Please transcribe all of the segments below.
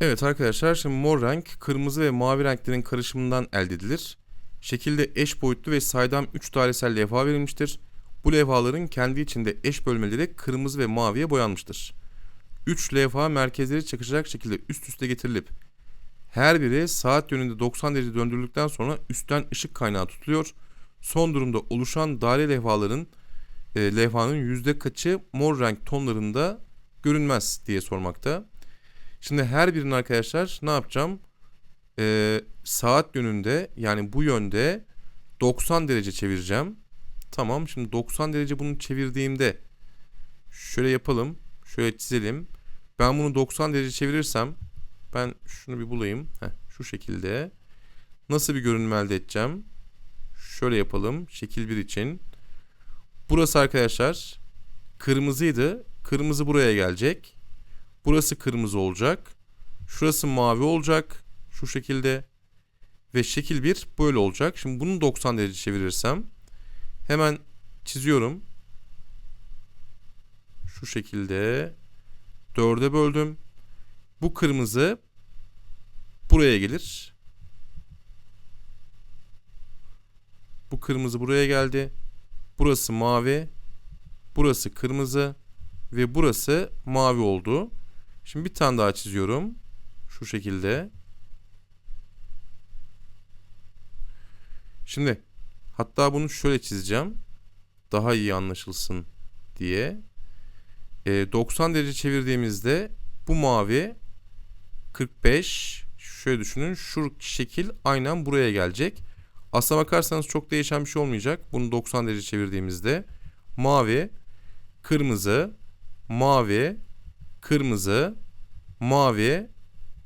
Evet arkadaşlar şimdi mor renk kırmızı ve mavi renklerin karışımından elde edilir. Şekilde eş boyutlu ve saydam 3 dairesel levha verilmiştir. Bu levhaların kendi içinde eş bölmeleri kırmızı ve maviye boyanmıştır. 3 levha merkezleri çakışacak şekilde üst üste getirilip her biri saat yönünde 90 derece döndürüldükten sonra üstten ışık kaynağı tutuluyor. Son durumda oluşan daire levhaların e, levhanın yüzde kaçı mor renk tonlarında görünmez diye sormakta. Şimdi her birini arkadaşlar ne yapacağım? Ee, saat yönünde yani bu yönde 90 derece çevireceğim. Tamam şimdi 90 derece bunu çevirdiğimde şöyle yapalım. Şöyle çizelim. Ben bunu 90 derece çevirirsem ben şunu bir bulayım. Heh, şu şekilde. Nasıl bir görünüm elde edeceğim? Şöyle yapalım. Şekil 1 için. Burası arkadaşlar kırmızıydı. Kırmızı buraya gelecek. Burası kırmızı olacak. Şurası mavi olacak. Şu şekilde. Ve şekil 1 böyle olacak. Şimdi bunu 90 derece çevirirsem hemen çiziyorum. Şu şekilde 4'e böldüm. Bu kırmızı buraya gelir. Bu kırmızı buraya geldi. Burası mavi. Burası kırmızı. Ve burası mavi oldu. Şimdi bir tane daha çiziyorum. Şu şekilde. Şimdi hatta bunu şöyle çizeceğim. Daha iyi anlaşılsın diye. E, 90 derece çevirdiğimizde bu mavi 45 şöyle düşünün şu şekil aynen buraya gelecek. Aslına bakarsanız çok değişen bir şey olmayacak. Bunu 90 derece çevirdiğimizde mavi, kırmızı, mavi, kırmızı, mavi,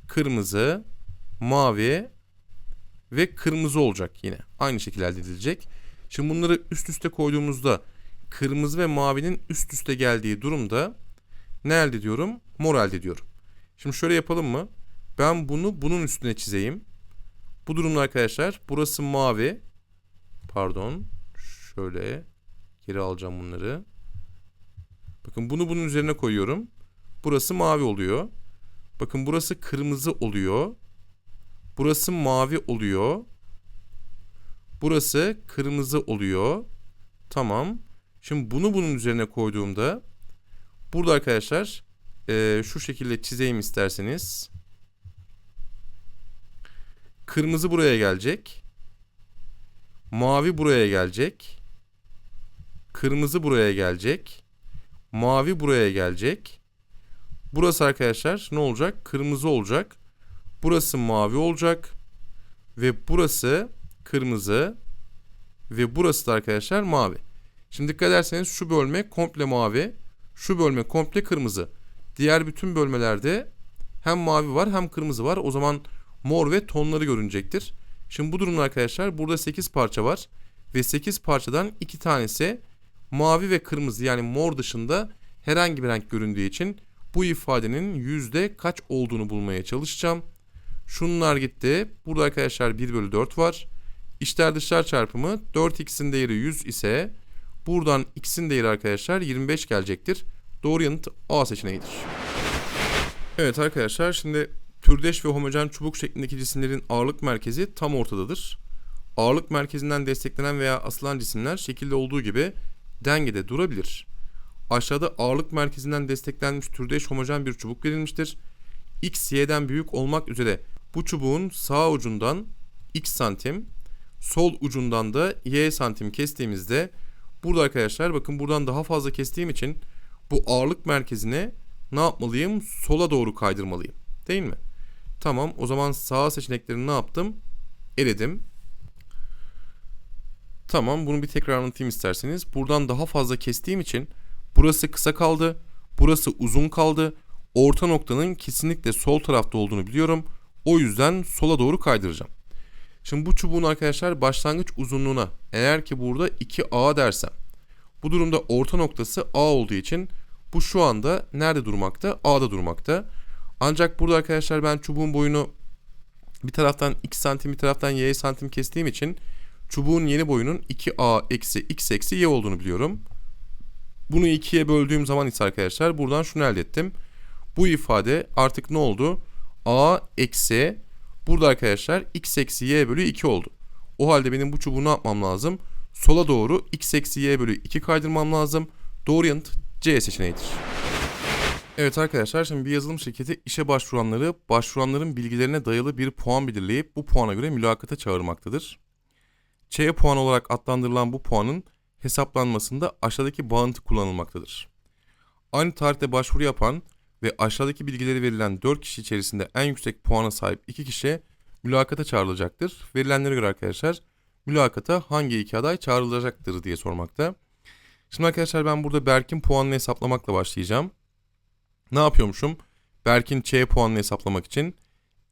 kırmızı, mavi ve kırmızı olacak yine. Aynı şekilde elde edilecek. Şimdi bunları üst üste koyduğumuzda kırmızı ve mavinin üst üste geldiği durumda ne elde ediyorum? Mor elde ediyorum. Şimdi şöyle yapalım mı? Ben bunu bunun üstüne çizeyim. Bu durumda arkadaşlar burası mavi. Pardon. Şöyle geri alacağım bunları. Bakın bunu bunun üzerine koyuyorum. Burası mavi oluyor. Bakın burası kırmızı oluyor. Burası mavi oluyor. Burası kırmızı oluyor. Tamam. Şimdi bunu bunun üzerine koyduğumda burada arkadaşlar e, şu şekilde çizeyim isterseniz. Kırmızı buraya gelecek. Mavi buraya gelecek. Kırmızı buraya gelecek. Mavi buraya gelecek. Burası arkadaşlar ne olacak? Kırmızı olacak. Burası mavi olacak. Ve burası kırmızı. Ve burası da arkadaşlar mavi. Şimdi dikkat ederseniz şu bölme komple mavi. Şu bölme komple kırmızı. Diğer bütün bölmelerde hem mavi var hem kırmızı var. O zaman mor ve tonları görünecektir. Şimdi bu durumda arkadaşlar burada 8 parça var. Ve 8 parçadan 2 tanesi mavi ve kırmızı yani mor dışında herhangi bir renk göründüğü için bu ifadenin yüzde kaç olduğunu bulmaya çalışacağım. Şunlar gitti. Burada arkadaşlar 1 bölü 4 var. İçler dışlar çarpımı 4x'in değeri 100 ise buradan x'in değeri arkadaşlar 25 gelecektir. Doğru yanıt A seçeneğidir. Evet arkadaşlar şimdi türdeş ve homojen çubuk şeklindeki cisimlerin ağırlık merkezi tam ortadadır. Ağırlık merkezinden desteklenen veya asılan cisimler şekilde olduğu gibi dengede durabilir. Aşağıda ağırlık merkezinden desteklenmiş türdeş homojen bir çubuk verilmiştir. X, Y'den büyük olmak üzere bu çubuğun sağ ucundan X santim, sol ucundan da Y santim kestiğimizde burada arkadaşlar bakın buradan daha fazla kestiğim için bu ağırlık merkezine ne yapmalıyım? Sola doğru kaydırmalıyım. Değil mi? Tamam o zaman sağ seçeneklerini ne yaptım? Eledim. Tamam bunu bir tekrar anlatayım isterseniz. Buradan daha fazla kestiğim için Burası kısa kaldı. Burası uzun kaldı. Orta noktanın kesinlikle sol tarafta olduğunu biliyorum. O yüzden sola doğru kaydıracağım. Şimdi bu çubuğun arkadaşlar başlangıç uzunluğuna eğer ki burada 2A dersem bu durumda orta noktası A olduğu için bu şu anda nerede durmakta? A'da durmakta. Ancak burada arkadaşlar ben çubuğun boyunu bir taraftan x santim bir taraftan y santim kestiğim için çubuğun yeni boyunun 2a eksi x eksi y olduğunu biliyorum. Bunu ikiye böldüğüm zaman ise arkadaşlar buradan şunu elde ettim. Bu ifade artık ne oldu? A eksi burada arkadaşlar x eksi y bölü 2 oldu. O halde benim bu çubuğu ne yapmam lazım? Sola doğru x eksi y bölü 2 kaydırmam lazım. Doğru yanıt C seçeneğidir. Evet arkadaşlar şimdi bir yazılım şirketi işe başvuranları başvuranların bilgilerine dayalı bir puan belirleyip bu puana göre mülakata çağırmaktadır. Ç puan olarak adlandırılan bu puanın hesaplanmasında aşağıdaki bağıntı kullanılmaktadır. Aynı tarihte başvuru yapan ve aşağıdaki bilgileri verilen 4 kişi içerisinde en yüksek puana sahip 2 kişi mülakata çağrılacaktır. Verilenlere göre arkadaşlar mülakata hangi iki aday çağrılacaktır diye sormakta. Şimdi arkadaşlar ben burada Berk'in puanını hesaplamakla başlayacağım. Ne yapıyormuşum? Berk'in Ç puanını hesaplamak için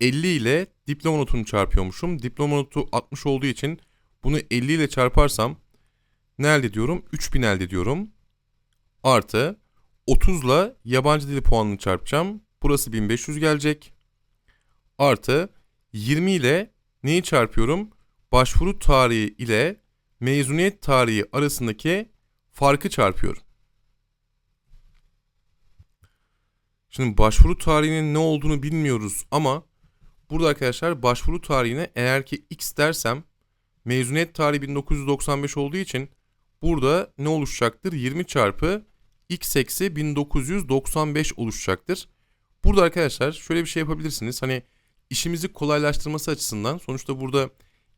50 ile diploma notunu çarpıyormuşum. Diploma notu 60 olduğu için bunu 50 ile çarparsam ne elde ediyorum? 3000 elde ediyorum. Artı 30 ile yabancı dili puanını çarpacağım. Burası 1500 gelecek. Artı 20 ile neyi çarpıyorum? Başvuru tarihi ile mezuniyet tarihi arasındaki farkı çarpıyorum. Şimdi başvuru tarihinin ne olduğunu bilmiyoruz ama burada arkadaşlar başvuru tarihine eğer ki x dersem mezuniyet tarihi 1995 olduğu için burada ne oluşacaktır? 20 çarpı x eksi 1995 oluşacaktır. Burada arkadaşlar şöyle bir şey yapabilirsiniz. Hani işimizi kolaylaştırması açısından sonuçta burada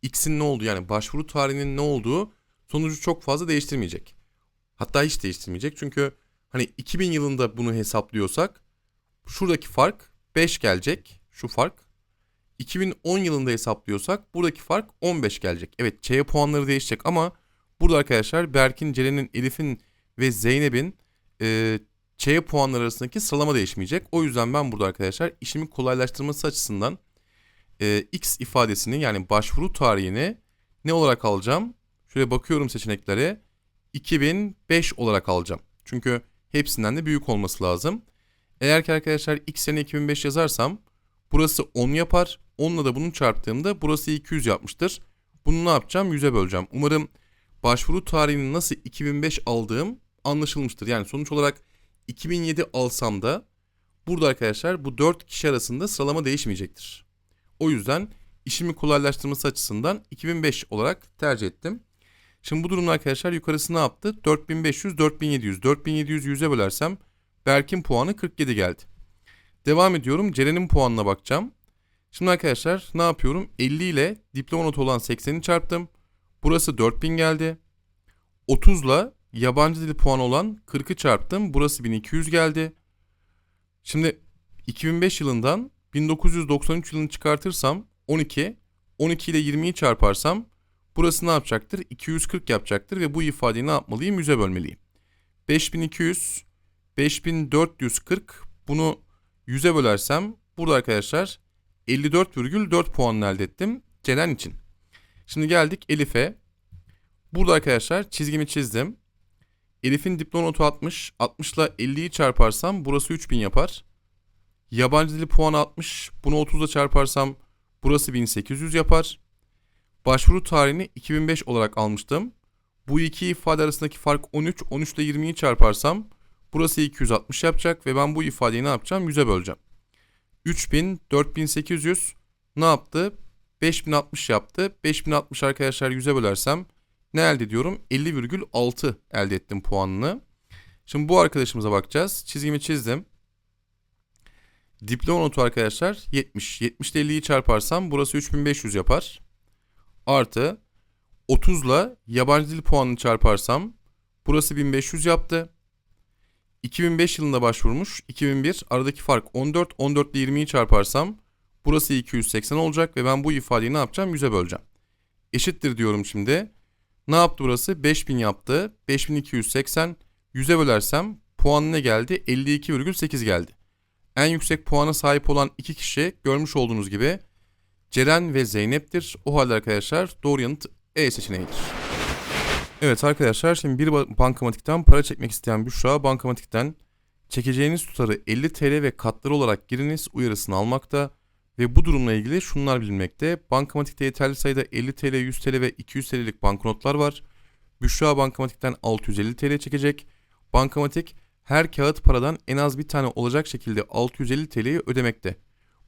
x'in ne olduğu yani başvuru tarihinin ne olduğu sonucu çok fazla değiştirmeyecek. Hatta hiç değiştirmeyecek. Çünkü hani 2000 yılında bunu hesaplıyorsak şuradaki fark 5 gelecek. Şu fark. 2010 yılında hesaplıyorsak buradaki fark 15 gelecek. Evet Ç'ye puanları değişecek ama burada arkadaşlar Berk'in, Ceren'in, Elif'in ve Zeynep'in e, Ç'ye puanları arasındaki sıralama değişmeyecek. O yüzden ben burada arkadaşlar işimi kolaylaştırması açısından e, X ifadesini yani başvuru tarihini ne olarak alacağım? Şöyle bakıyorum seçeneklere. 2005 olarak alacağım. Çünkü hepsinden de büyük olması lazım. Eğer ki arkadaşlar x sene 2005 yazarsam burası 10 yapar. 10'la da bunu çarptığımda burası 200 yapmıştır. Bunu ne yapacağım? 100'e böleceğim. Umarım başvuru tarihini nasıl 2005 aldığım anlaşılmıştır. Yani sonuç olarak 2007 alsam da burada arkadaşlar bu 4 kişi arasında sıralama değişmeyecektir. O yüzden işimi kolaylaştırması açısından 2005 olarak tercih ettim. Şimdi bu durumda arkadaşlar yukarısı ne yaptı? 4500, 4700. 4700 100'e bölersem Berk'in puanı 47 geldi. Devam ediyorum. Ceren'in puanına bakacağım. Şimdi arkadaşlar ne yapıyorum? 50 ile diploma notu olan 80'i çarptım. Burası 4000 geldi. 30 ile yabancı dil puanı olan 40'ı çarptım. Burası 1200 geldi. Şimdi 2005 yılından 1993 yılını çıkartırsam 12. 12 ile 20'yi çarparsam burası ne yapacaktır? 240 yapacaktır ve bu ifadeyi ne yapmalıyım? 100'e bölmeliyim. 5200 5440 bunu 100'e bölersem burada arkadaşlar 54,4 puan elde ettim Ceren için. Şimdi geldik Elif'e. Burada arkadaşlar çizgimi çizdim. Elif'in diploma notu 60. 60 ile 50'yi çarparsam burası 3000 yapar. Yabancı dili puanı 60. Bunu 30 ile çarparsam burası 1800 yapar. Başvuru tarihini 2005 olarak almıştım. Bu iki ifade arasındaki fark 13. 13 ile 20'yi çarparsam burası 260 yapacak ve ben bu ifadeyi ne yapacağım? 100'e böleceğim. 3000, 4800 ne yaptı? 5060 yaptı. 5060 arkadaşlar 100'e bölersem ne elde ediyorum? 50,6 elde ettim puanını. Şimdi bu arkadaşımıza bakacağız. Çizgimi çizdim. Diploma notu arkadaşlar 70. 70 ile 50'yi çarparsam burası 3500 yapar. Artı 30 ile yabancı dil puanını çarparsam burası 1500 yaptı. 2005 yılında başvurmuş. 2001 aradaki fark 14. 14 ile 20'yi çarparsam burası 280 olacak ve ben bu ifadeyi ne yapacağım? 100'e böleceğim. Eşittir diyorum şimdi. Ne yaptı burası? 5000 yaptı. 5280. 100'e bölersem puan ne geldi? 52,8 geldi. En yüksek puana sahip olan iki kişi görmüş olduğunuz gibi Ceren ve Zeynep'tir. O halde arkadaşlar doğru yanıt E seçeneğidir. Evet arkadaşlar şimdi bir bankamatikten para çekmek isteyen Büşra bankamatikten çekeceğiniz tutarı 50 TL ve katları olarak giriniz uyarısını almakta ve bu durumla ilgili şunlar bilinmekte. Bankamatikte yeterli sayıda 50 TL, 100 TL ve 200 TL'lik banknotlar var. Büşra bankamatikten 650 TL çekecek. Bankamatik her kağıt paradan en az bir tane olacak şekilde 650 TL'yi ödemekte.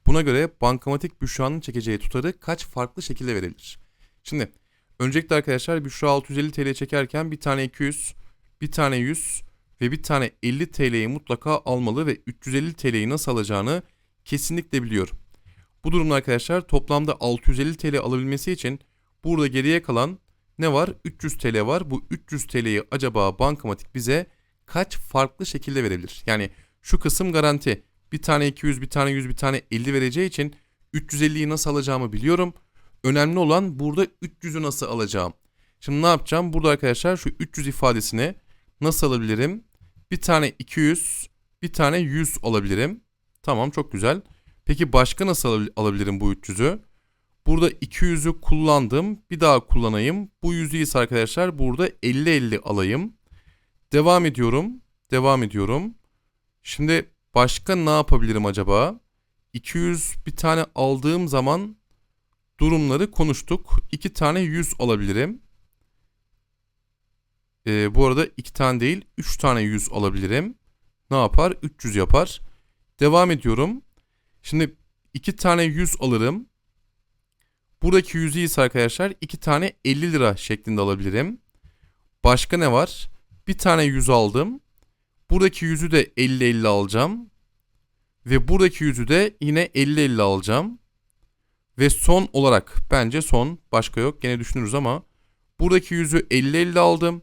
Buna göre bankamatik Büşra'nın çekeceği tutarı kaç farklı şekilde verilir? Şimdi öncelikle arkadaşlar Büşra 650 TL çekerken bir tane 200, bir tane 100 ve bir tane 50 TL'yi mutlaka almalı ve 350 TL'yi nasıl alacağını kesinlikle biliyorum. Bu durumda arkadaşlar toplamda 650 TL alabilmesi için burada geriye kalan ne var? 300 TL var. Bu 300 TL'yi acaba bankamatik bize kaç farklı şekilde verebilir? Yani şu kısım garanti. Bir tane 200, bir tane 100, bir tane 50 vereceği için 350'yi nasıl alacağımı biliyorum. Önemli olan burada 300'ü nasıl alacağım. Şimdi ne yapacağım? Burada arkadaşlar şu 300 ifadesini nasıl alabilirim? Bir tane 200, bir tane 100 alabilirim. Tamam çok güzel. Peki başka nasıl alabilirim bu 300'ü? Burada 200'ü kullandım. Bir daha kullanayım. Bu 100'ü ise arkadaşlar burada 50-50 alayım. Devam ediyorum. Devam ediyorum. Şimdi başka ne yapabilirim acaba? 200 bir tane aldığım zaman durumları konuştuk. 2 tane 100 alabilirim. Ee, bu arada 2 tane değil 3 tane 100 alabilirim. Ne yapar? 300 yapar. Devam ediyorum. Şimdi 2 tane 100 alırım. Buradaki 100'ü ise arkadaşlar 2 tane 50 lira şeklinde alabilirim. Başka ne var? Bir tane 100 aldım. Buradaki 100'ü de 50-50 alacağım. Ve buradaki 100'ü de yine 50-50 alacağım. Ve son olarak bence son başka yok gene düşünürüz ama buradaki 100'ü 50-50 aldım.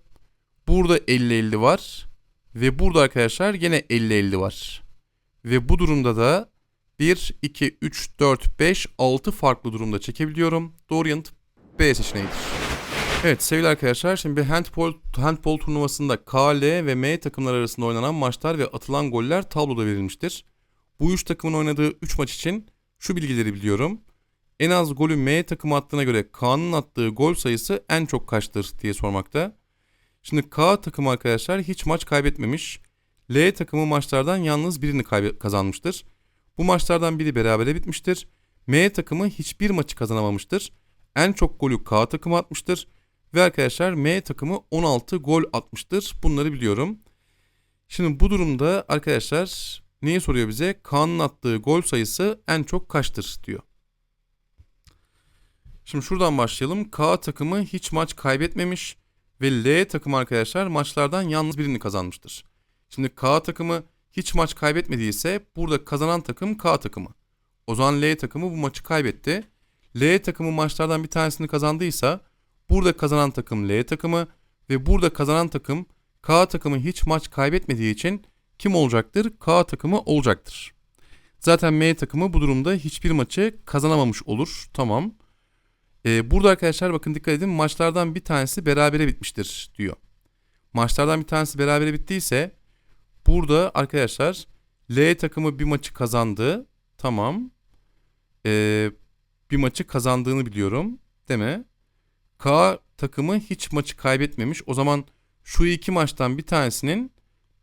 Burada 50-50 var. Ve burada arkadaşlar gene 50-50 var. Ve bu durumda da 1, 2, 3, 4, 5, 6 farklı durumda çekebiliyorum. Doğru yanıt B seçeneğidir. Evet sevgili arkadaşlar şimdi handball, handball turnuvasında K, L ve M takımlar arasında oynanan maçlar ve atılan goller tabloda verilmiştir. Bu üç takımın oynadığı 3 maç için şu bilgileri biliyorum. En az golü M takımı attığına göre K'nın attığı gol sayısı en çok kaçtır diye sormakta. Şimdi K takımı arkadaşlar hiç maç kaybetmemiş. L takımı maçlardan yalnız birini kazanmıştır. Bu maçlardan biri berabere bitmiştir. M takımı hiçbir maçı kazanamamıştır. En çok golü K takımı atmıştır. Ve arkadaşlar M takımı 16 gol atmıştır. Bunları biliyorum. Şimdi bu durumda arkadaşlar neyi soruyor bize? K'nın attığı gol sayısı en çok kaçtır diyor. Şimdi şuradan başlayalım. K takımı hiç maç kaybetmemiş ve L takımı arkadaşlar maçlardan yalnız birini kazanmıştır. Şimdi K takımı hiç maç kaybetmediyse burada kazanan takım K takımı. O zaman L takımı bu maçı kaybetti. L takımı maçlardan bir tanesini kazandıysa burada kazanan takım L takımı ve burada kazanan takım K takımı hiç maç kaybetmediği için kim olacaktır? K takımı olacaktır. Zaten M takımı bu durumda hiçbir maçı kazanamamış olur. Tamam. Ee, burada arkadaşlar bakın dikkat edin maçlardan bir tanesi berabere bitmiştir diyor. Maçlardan bir tanesi berabere bittiyse burada arkadaşlar L takımı bir maçı kazandı. Tamam. Ee, bir maçı kazandığını biliyorum. Değil mi? K takımı hiç maçı kaybetmemiş. O zaman şu iki maçtan bir tanesinin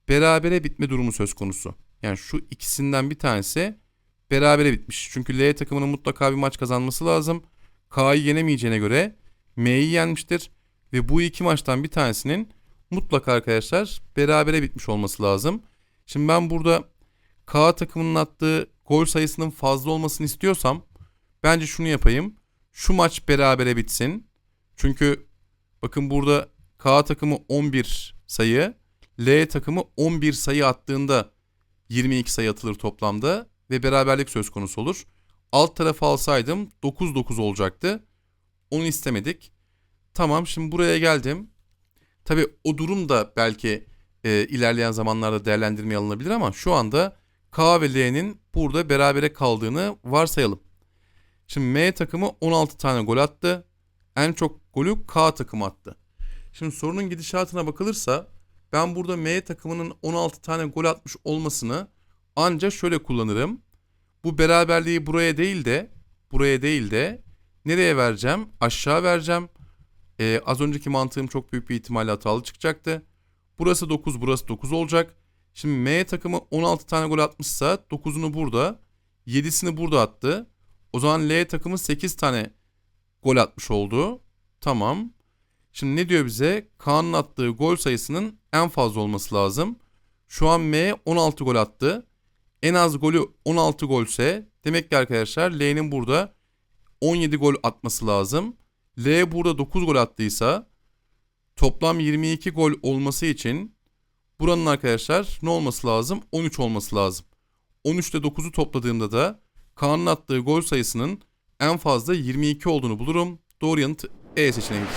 berabere bitme durumu söz konusu. Yani şu ikisinden bir tanesi berabere bitmiş. Çünkü L takımının mutlaka bir maç kazanması lazım. K'yı yenemeyeceğine göre M'yi yenmiştir. Ve bu iki maçtan bir tanesinin mutlaka arkadaşlar berabere bitmiş olması lazım. Şimdi ben burada K takımının attığı gol sayısının fazla olmasını istiyorsam bence şunu yapayım. Şu maç berabere bitsin. Çünkü bakın burada K takımı 11 sayı, L takımı 11 sayı attığında 22 sayı atılır toplamda ve beraberlik söz konusu olur. Alt tarafı alsaydım 9-9 olacaktı. Onu istemedik. Tamam şimdi buraya geldim. Tabi o durum da belki e, ilerleyen zamanlarda değerlendirmeye alınabilir ama şu anda K ve L'nin burada berabere kaldığını varsayalım. Şimdi M takımı 16 tane gol attı. En çok golü K takımı attı. Şimdi sorunun gidişatına bakılırsa ben burada M takımının 16 tane gol atmış olmasını ancak şöyle kullanırım. Bu beraberliği buraya değil de buraya değil de nereye vereceğim? Aşağı vereceğim. Ee, az önceki mantığım çok büyük bir ihtimalle hatalı çıkacaktı. Burası 9, burası 9 olacak. Şimdi M takımı 16 tane gol atmışsa 9'unu burada, 7'sini burada attı. O zaman L takımı 8 tane gol atmış oldu. Tamam. Şimdi ne diyor bize? Kaan'ın attığı gol sayısının en fazla olması lazım. Şu an M 16 gol attı. en az golü 16 golse demek ki arkadaşlar L'nin burada 17 gol atması lazım. L burada 9 gol attıysa toplam 22 gol olması için buranın arkadaşlar ne olması lazım? 13 olması lazım. 13 ile 9'u topladığımda da Kaan'ın attığı gol sayısının en fazla 22 olduğunu bulurum. Doğru yanıt E seçeneğidir.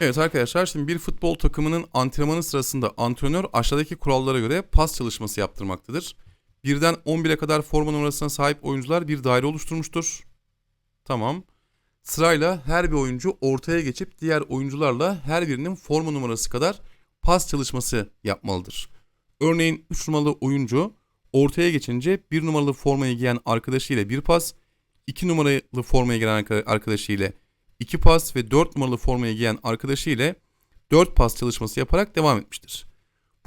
Evet arkadaşlar şimdi bir futbol takımının antrenmanı sırasında antrenör aşağıdaki kurallara göre pas çalışması yaptırmaktadır. Birden 11'e kadar forma numarasına sahip oyuncular bir daire oluşturmuştur. Tamam. Sırayla her bir oyuncu ortaya geçip diğer oyuncularla her birinin forma numarası kadar pas çalışması yapmalıdır. Örneğin 3 numaralı oyuncu ortaya geçince 1 numaralı formayı giyen arkadaşıyla bir pas, 2 numaralı formayı giyen arkadaşıyla 2 pas ve 4 numaralı formayı giyen arkadaşı ile 4 pas çalışması yaparak devam etmiştir.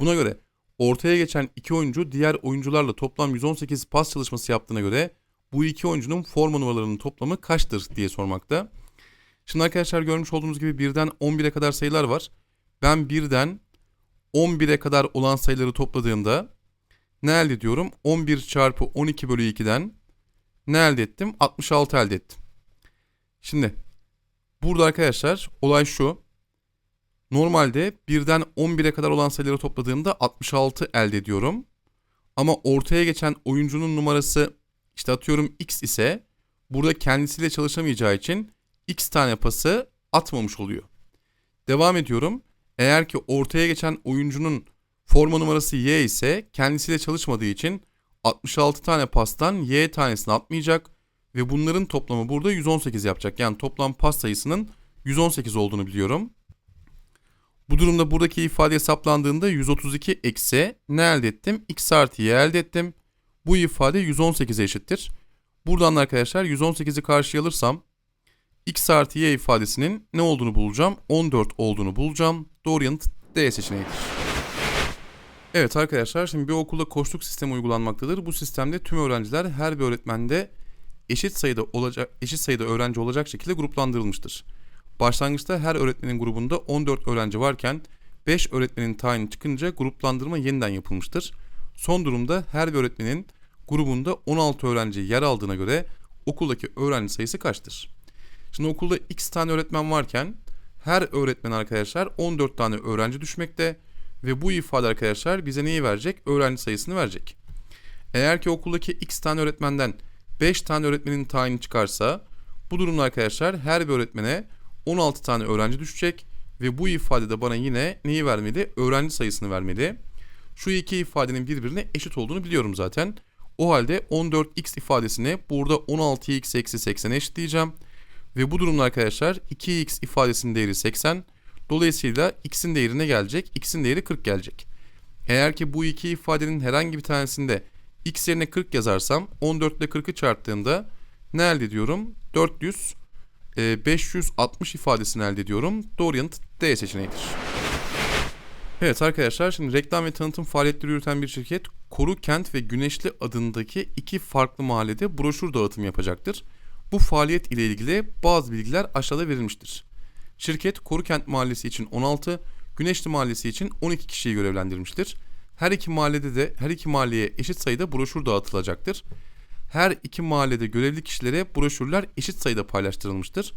Buna göre ortaya geçen iki oyuncu diğer oyuncularla toplam 118 pas çalışması yaptığına göre bu iki oyuncunun forma numaralarının toplamı kaçtır diye sormakta. Şimdi arkadaşlar görmüş olduğunuz gibi birden 11'e kadar sayılar var. Ben birden 11'e kadar olan sayıları topladığımda ne elde ediyorum? 11 çarpı 12 bölü 2'den ne elde ettim? 66 elde ettim. Şimdi burada arkadaşlar olay şu. Normalde birden 11'e kadar olan sayıları topladığımda 66 elde ediyorum. Ama ortaya geçen oyuncunun numarası işte atıyorum x ise burada kendisiyle çalışamayacağı için x tane pası atmamış oluyor. Devam ediyorum. Eğer ki ortaya geçen oyuncunun forma numarası y ise kendisiyle çalışmadığı için 66 tane pastan y tanesini atmayacak ve bunların toplamı burada 118 yapacak. Yani toplam pas sayısının 118 olduğunu biliyorum. Bu durumda buradaki ifade hesaplandığında 132 eksi ne elde ettim? x artı y elde ettim. Bu ifade 118'e eşittir. Buradan arkadaşlar 118'i karşıya alırsam x artı y ifadesinin ne olduğunu bulacağım? 14 olduğunu bulacağım. Doğru yanıt D seçeneğidir. Evet arkadaşlar şimdi bir okulda koçluk sistemi uygulanmaktadır. Bu sistemde tüm öğrenciler her bir öğretmende eşit sayıda olacak eşit sayıda öğrenci olacak şekilde gruplandırılmıştır. Başlangıçta her öğretmenin grubunda 14 öğrenci varken 5 öğretmenin tayini çıkınca gruplandırma yeniden yapılmıştır. Son durumda her bir öğretmenin grubunda 16 öğrenci yer aldığına göre okuldaki öğrenci sayısı kaçtır? Şimdi okulda x tane öğretmen varken her öğretmen arkadaşlar 14 tane öğrenci düşmekte ve bu ifade arkadaşlar bize neyi verecek? Öğrenci sayısını verecek. Eğer ki okuldaki x tane öğretmenden 5 tane öğretmenin tayini çıkarsa bu durumda arkadaşlar her bir öğretmene 16 tane öğrenci düşecek ve bu ifade de bana yine neyi vermeli? Öğrenci sayısını vermeli. Şu iki ifadenin birbirine eşit olduğunu biliyorum zaten. O halde 14x ifadesini burada 16x eksi 80'e eşitleyeceğim. Ve bu durumda arkadaşlar 2x ifadesinin değeri 80. Dolayısıyla x'in değeri ne gelecek? x'in değeri 40 gelecek. Eğer ki bu iki ifadenin herhangi bir tanesinde x yerine 40 yazarsam 14 ile 40'ı çarptığımda ne elde ediyorum? 400 560 ifadesini elde ediyorum. Doğru yanıt D seçeneğidir. Evet arkadaşlar şimdi reklam ve tanıtım faaliyetleri yürüten bir şirket Koru Kent ve Güneşli adındaki iki farklı mahallede broşür dağıtım yapacaktır. Bu faaliyet ile ilgili bazı bilgiler aşağıda verilmiştir. Şirket Koru Kent Mahallesi için 16, Güneşli Mahallesi için 12 kişiyi görevlendirmiştir. Her iki mahallede de her iki mahalleye eşit sayıda broşür dağıtılacaktır. Her iki mahallede görevli kişilere broşürler eşit sayıda paylaştırılmıştır.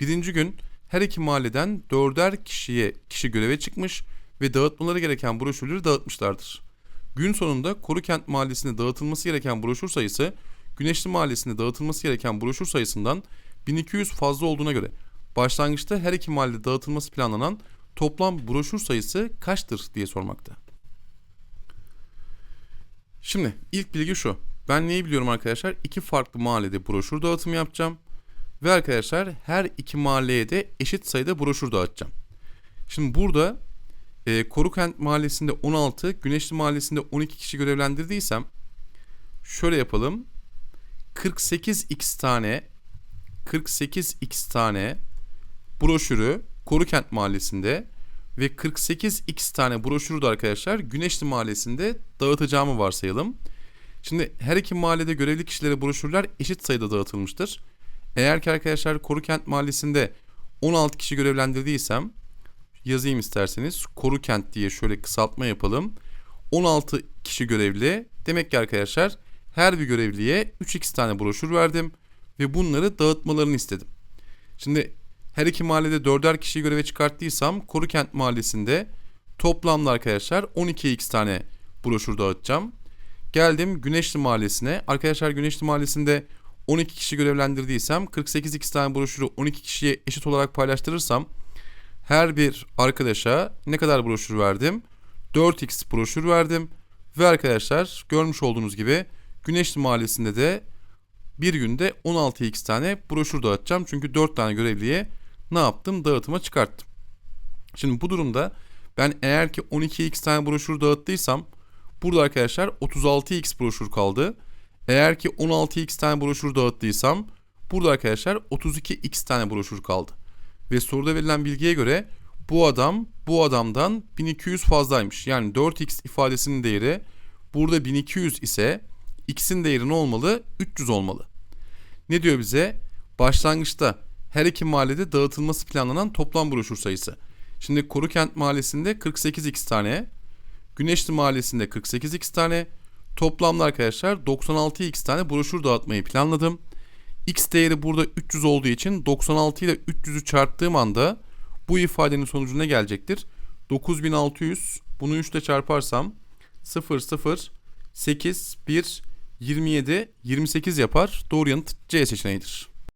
Birinci gün her iki mahalleden dörder kişiye kişi göreve çıkmış ve dağıtmaları gereken broşürleri dağıtmışlardır. Gün sonunda Korukent Mahallesi'nde dağıtılması gereken broşür sayısı Güneşli Mahallesi'nde dağıtılması gereken broşür sayısından 1200 fazla olduğuna göre başlangıçta her iki mahallede dağıtılması planlanan toplam broşür sayısı kaçtır diye sormakta. Şimdi ilk bilgi şu. Ben neyi biliyorum arkadaşlar? İki farklı mahallede broşür dağıtımı yapacağım. Ve arkadaşlar her iki mahalleye de eşit sayıda broşür dağıtacağım. Şimdi burada e, Korukent mahallesinde 16, Güneşli mahallesinde 12 kişi görevlendirdiysem şöyle yapalım. 48x tane 48x tane broşürü Korukent mahallesinde ve 48x tane broşürü de arkadaşlar Güneşli mahallesinde dağıtacağımı varsayalım. Şimdi her iki mahallede görevli kişilere broşürler eşit sayıda dağıtılmıştır. Eğer ki arkadaşlar Korukent mahallesinde 16 kişi görevlendirdiysem yazayım isterseniz Korukent diye şöyle kısaltma yapalım. 16 kişi görevli. Demek ki arkadaşlar her bir görevliye 3x tane broşür verdim ve bunları dağıtmalarını istedim. Şimdi her iki mahallede dörder kişi göreve çıkarttıysam Korukent mahallesinde toplamda arkadaşlar 12x tane broşür dağıtacağım. Geldim Güneşli mahallesine. Arkadaşlar Güneşli mahallesinde 12 kişi görevlendirdiysem 48x tane broşürü 12 kişiye eşit olarak paylaştırırsam her bir arkadaşa ne kadar broşür verdim? 4x broşür verdim. Ve arkadaşlar görmüş olduğunuz gibi Güneşli mahallesinde de bir günde 16x tane broşür dağıtacağım. Çünkü 4 tane görevliye ne yaptım? Dağıtıma çıkarttım. Şimdi bu durumda ben eğer ki 12x tane broşür dağıttıysam burada arkadaşlar 36x broşür kaldı. Eğer ki 16x tane broşür dağıttıysam burada arkadaşlar 32x tane broşür kaldı. Ve soruda verilen bilgiye göre bu adam bu adamdan 1200 fazlaymış. Yani 4x ifadesinin değeri burada 1200 ise x'in değeri ne olmalı? 300 olmalı. Ne diyor bize? Başlangıçta her iki mahallede dağıtılması planlanan toplam broşür sayısı. Şimdi Korukent mahallesinde 48x tane, Güneşli mahallesinde 48x tane, toplamda arkadaşlar 96x tane broşür dağıtmayı planladım. X değeri burada 300 olduğu için 96 ile 300'ü çarptığım anda bu ifadenin sonucu ne gelecektir? 9600 bunu 3 ile çarparsam 0 0 8 1 27 28 yapar. Doğru yanıt C seçeneğidir.